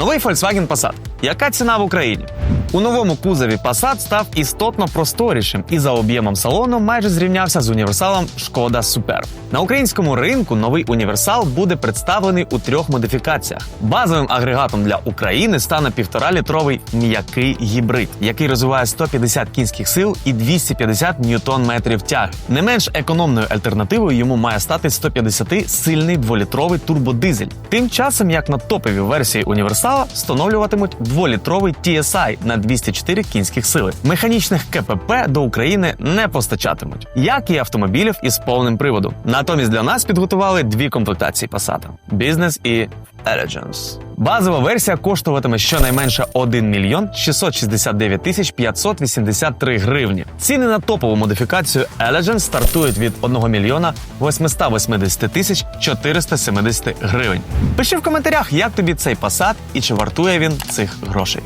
Новий Volkswagen Passat. Яка ціна в Україні? У новому кузові Passat став істотно просторішим і за об'ємом салону майже зрівнявся з універсалом Шкода Superb. На українському ринку новий універсал буде представлений у трьох модифікаціях. Базовим агрегатом для України стане 1,5-літровий м'який гібрид, який розвиває 150 кінських сил і 250 ньютон-метрів тяги. Не менш економною альтернативою йому має стати 150-сильний дволітровий турбодизель. Тим часом, як на топовій версії універсала встановлюватимуть 2-літровий TSI на 204 кінських сили. Механічних КПП до України не постачатимуть, як і автомобілів із повним приводом. Натомість для нас підготували дві комплектації Passat – Business і Elegance. Базова версія коштуватиме щонайменше 1 мільйон 669 тисяч 583 гривні. Ціни на топову модифікацію Elegance стартують від 1 мільйона 880 тисяч 470 гривень. Пиши в коментарях, як тобі цей Passat і чи вартує він цих грошей.